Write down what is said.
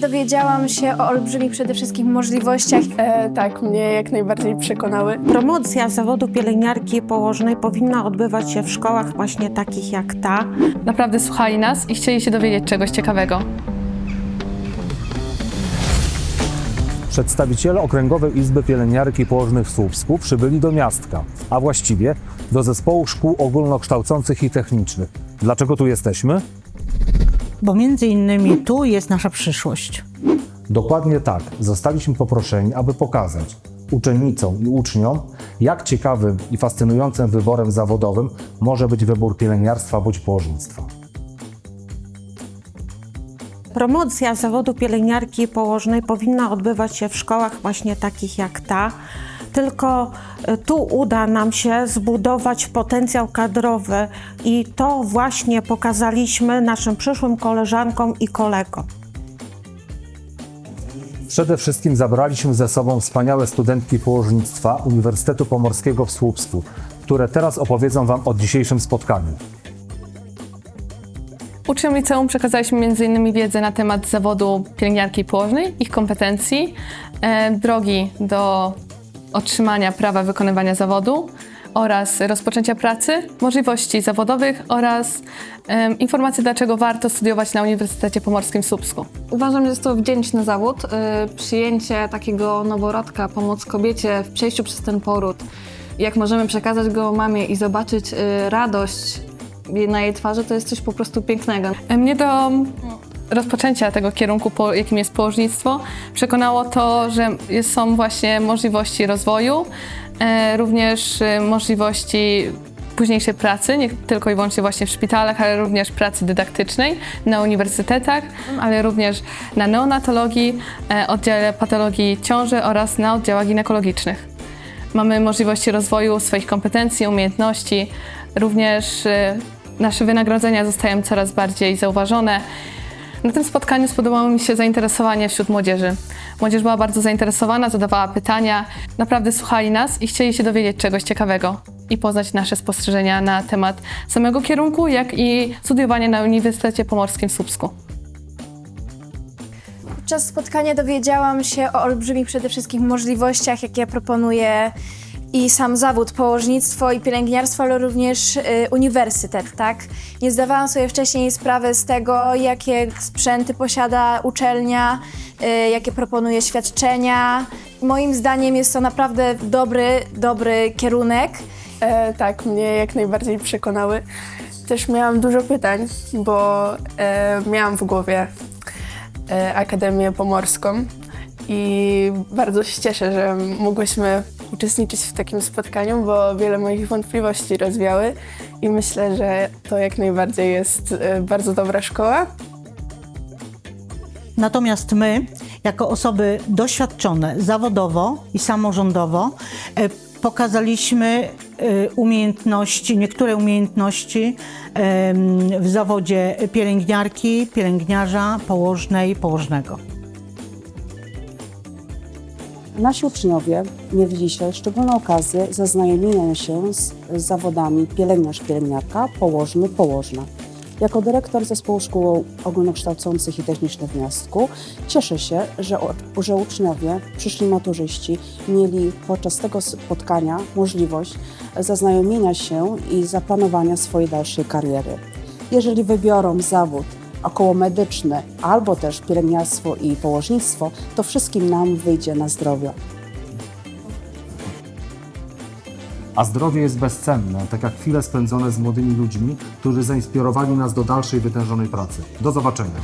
Dowiedziałam się o olbrzymich przede wszystkim możliwościach. E, tak, mnie jak najbardziej przekonały. Promocja zawodu pielęgniarki i położnej powinna odbywać się w szkołach właśnie takich jak ta. Naprawdę słuchali nas i chcieli się dowiedzieć czegoś ciekawego. Przedstawiciele Okręgowej Izby Pielęgniarek i Położnych w Słupsku przybyli do miastka, a właściwie do zespołu szkół ogólnokształcących i technicznych. Dlaczego tu jesteśmy? Bo między innymi tu jest nasza przyszłość. Dokładnie tak. Zostaliśmy poproszeni, aby pokazać uczennicom i uczniom, jak ciekawym i fascynującym wyborem zawodowym może być wybór pielęgniarstwa bądź położnictwa. Promocja zawodu pielęgniarki i położnej powinna odbywać się w szkołach właśnie takich jak ta. Tylko y, tu uda nam się zbudować potencjał kadrowy i to właśnie pokazaliśmy naszym przyszłym koleżankom i kolegom. Przede wszystkim zabraliśmy ze sobą wspaniałe studentki położnictwa Uniwersytetu Pomorskiego w Słupsku, które teraz opowiedzą Wam o dzisiejszym spotkaniu. Uczniom liceum przekazaliśmy m.in. wiedzę na temat zawodu pielęgniarki położnej, ich kompetencji, e, drogi do otrzymania prawa wykonywania zawodu oraz rozpoczęcia pracy, możliwości zawodowych oraz e, informacje, dlaczego warto studiować na Uniwersytecie Pomorskim w Słupsku. Uważam, że jest to wdzięczny zawód. Y, Przyjęcie takiego noworodka, pomoc kobiecie w przejściu przez ten poród, jak możemy przekazać go mamie i zobaczyć y, radość na jej twarzy, to jest coś po prostu pięknego. Mnie do rozpoczęcia tego kierunku, po- jakim jest położnictwo, przekonało to, że jest, są właśnie możliwości rozwoju, e, również e, możliwości późniejszej pracy, nie tylko i wyłącznie właśnie w szpitalach, ale również pracy dydaktycznej na uniwersytetach, ale również na neonatologii, e, oddziale patologii ciąży oraz na oddziałach ginekologicznych. Mamy możliwości rozwoju swoich kompetencji, umiejętności. Również y, nasze wynagrodzenia zostają coraz bardziej zauważone. Na tym spotkaniu spodobało mi się zainteresowanie wśród młodzieży. Młodzież była bardzo zainteresowana, zadawała pytania, naprawdę słuchali nas i chcieli się dowiedzieć czegoś ciekawego i poznać nasze spostrzeżenia na temat samego kierunku, jak i studiowania na Uniwersytecie Pomorskim w Słupsku. Podczas spotkania dowiedziałam się o olbrzymich przede wszystkim możliwościach, jakie proponuje i sam zawód położnictwo i pielęgniarstwo, ale również y, uniwersytet, tak? Nie zdawałam sobie wcześniej sprawy z tego, jakie sprzęty posiada uczelnia, y, jakie proponuje świadczenia. Moim zdaniem jest to naprawdę dobry, dobry kierunek. E, tak, mnie jak najbardziej przekonały. Też miałam dużo pytań, bo e, miałam w głowie e, Akademię Pomorską i bardzo się cieszę, że mogłyśmy uczestniczyć w takim spotkaniu, bo wiele moich wątpliwości rozwiały i myślę, że to jak najbardziej jest e, bardzo dobra szkoła. Natomiast my, jako osoby doświadczone zawodowo i samorządowo, e, pokazaliśmy e, umiejętności, niektóre umiejętności w zawodzie pielęgniarki, pielęgniarza, położnej, położnego. Nasi uczniowie mieli dzisiaj szczególną okazję zaznajomienia się z zawodami pielęgniarz, pielęgniarka, położny, położna. Jako dyrektor Zespołu Szkół Ogólnokształcących i Technicznych w Miastku cieszę się, że, że uczniowie, przyszli maturzyści mieli podczas tego spotkania możliwość zaznajomienia się i zaplanowania swojej dalszej kariery. Jeżeli wybiorą zawód okołomedyczny albo też pielęgniarstwo i położnictwo, to wszystkim nam wyjdzie na zdrowie. A zdrowie jest bezcenne, tak jak chwile spędzone z młodymi ludźmi, którzy zainspirowali nas do dalszej wytężonej pracy. Do zobaczenia.